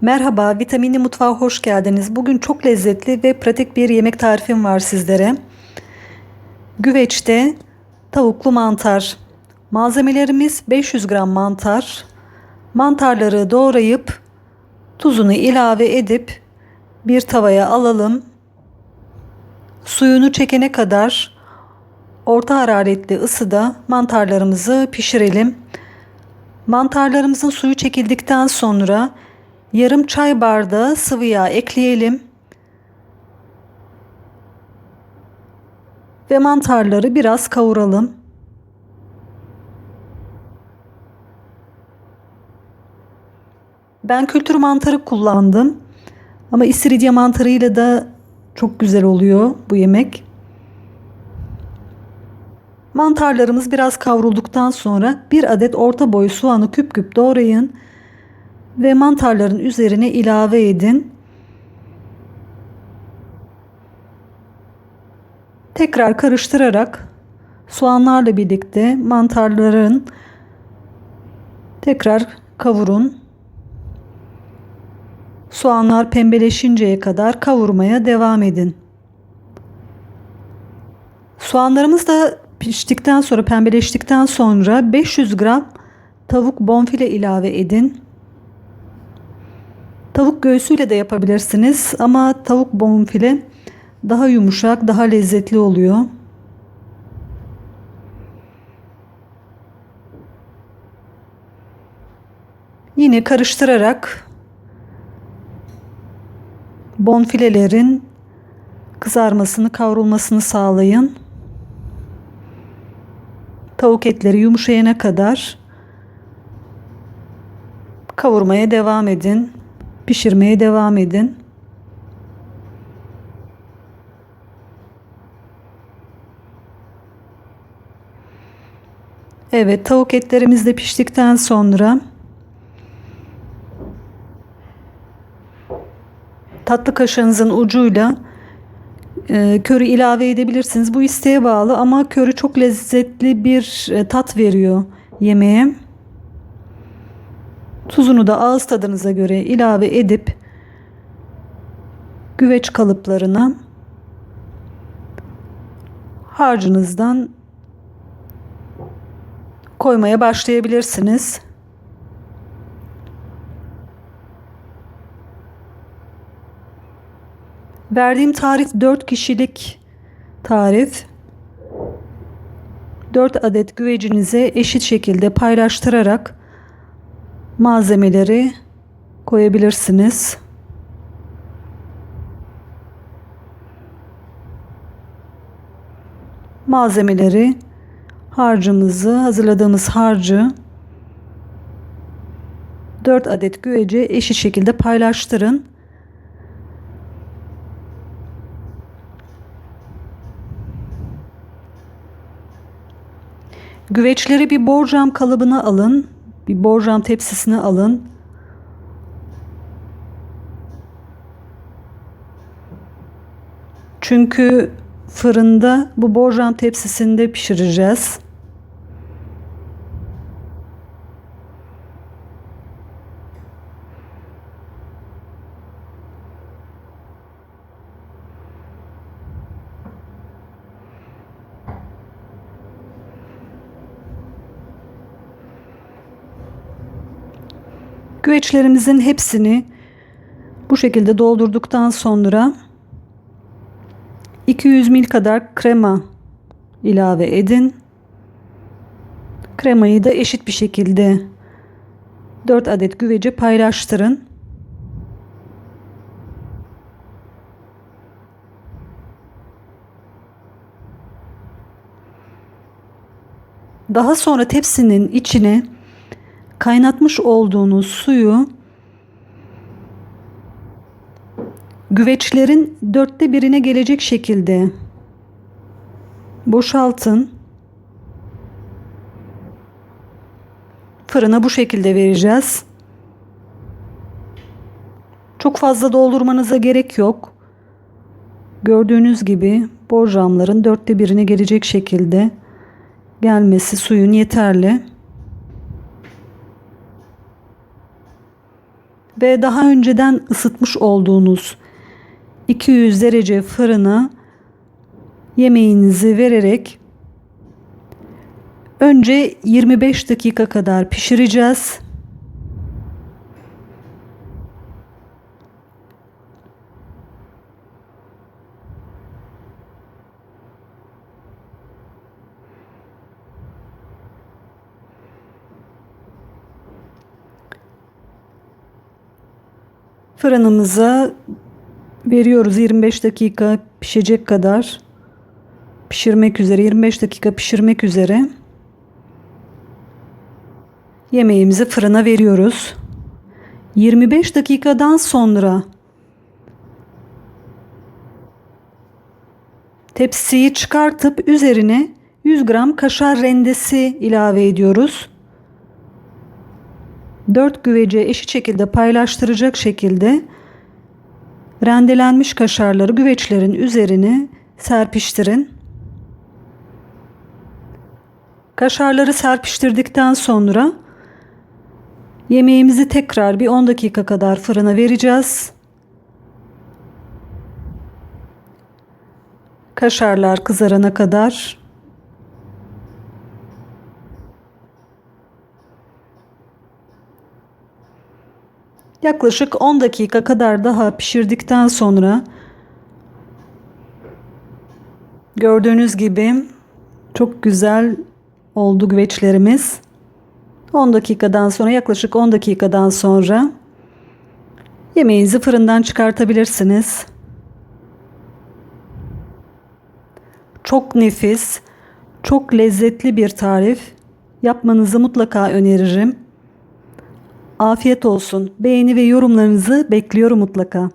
Merhaba, Vitaminli Mutfağa hoş geldiniz. Bugün çok lezzetli ve pratik bir yemek tarifim var sizlere. Güveçte tavuklu mantar. Malzemelerimiz 500 gram mantar. Mantarları doğrayıp tuzunu ilave edip bir tavaya alalım. Suyunu çekene kadar orta hararetli ısıda mantarlarımızı pişirelim. Mantarlarımızın suyu çekildikten sonra yarım çay bardağı sıvı yağ ekleyelim. Ve mantarları biraz kavuralım. Ben kültür mantarı kullandım. Ama istiridye mantarıyla da çok güzel oluyor bu yemek. Mantarlarımız biraz kavrulduktan sonra bir adet orta boy soğanı küp küp doğrayın ve mantarların üzerine ilave edin. Tekrar karıştırarak soğanlarla birlikte mantarların tekrar kavurun. Soğanlar pembeleşinceye kadar kavurmaya devam edin. Soğanlarımız da piştikten sonra pembeleştikten sonra 500 gram tavuk bonfile ilave edin. Tavuk göğsüyle de yapabilirsiniz ama tavuk bonfile daha yumuşak, daha lezzetli oluyor. Yine karıştırarak bonfilelerin kızarmasını, kavrulmasını sağlayın. Tavuk etleri yumuşayana kadar kavurmaya devam edin. Pişirmeye devam edin. Evet, tavuk etlerimiz de piştikten sonra tatlı kaşığınızın ucuyla e, körü ilave edebilirsiniz. Bu isteğe bağlı ama körü çok lezzetli bir e, tat veriyor yemeğe. Tuzunu da ağız tadınıza göre ilave edip güveç kalıplarına harcınızdan koymaya başlayabilirsiniz. Verdiğim tarif 4 kişilik tarif. 4 adet güvecinize eşit şekilde paylaştırarak malzemeleri koyabilirsiniz. Malzemeleri harcımızı hazırladığımız harcı 4 adet güvece eşit şekilde paylaştırın. Güveçleri bir borcam kalıbına alın. Bir borcam tepsisine alın. Çünkü fırında bu borcam tepsisinde pişireceğiz. Güveçlerimizin hepsini bu şekilde doldurduktan sonra 200 ml kadar krema ilave edin. Kremayı da eşit bir şekilde 4 adet güvece paylaştırın. Daha sonra tepsinin içine kaynatmış olduğunuz suyu güveçlerin dörtte birine gelecek şekilde boşaltın. Fırına bu şekilde vereceğiz. Çok fazla doldurmanıza gerek yok. Gördüğünüz gibi borcamların dörtte birine gelecek şekilde gelmesi suyun yeterli. Ve daha önceden ısıtmış olduğunuz 200 derece fırına yemeğinizi vererek önce 25 dakika kadar pişireceğiz. Fırınımıza veriyoruz 25 dakika pişecek kadar. Pişirmek üzere 25 dakika pişirmek üzere. Yemeğimizi fırına veriyoruz. 25 dakikadan sonra tepsiyi çıkartıp üzerine 100 gram kaşar rendesi ilave ediyoruz. 4 güvece eşit şekilde paylaştıracak şekilde rendelenmiş kaşarları güveçlerin üzerine serpiştirin. Kaşarları serpiştirdikten sonra yemeğimizi tekrar bir 10 dakika kadar fırına vereceğiz. Kaşarlar kızarana kadar Yaklaşık 10 dakika kadar daha pişirdikten sonra gördüğünüz gibi çok güzel oldu güveçlerimiz. 10 dakikadan sonra yaklaşık 10 dakikadan sonra yemeğinizi fırından çıkartabilirsiniz. Çok nefis, çok lezzetli bir tarif. Yapmanızı mutlaka öneririm. Afiyet olsun. Beğeni ve yorumlarınızı bekliyorum mutlaka.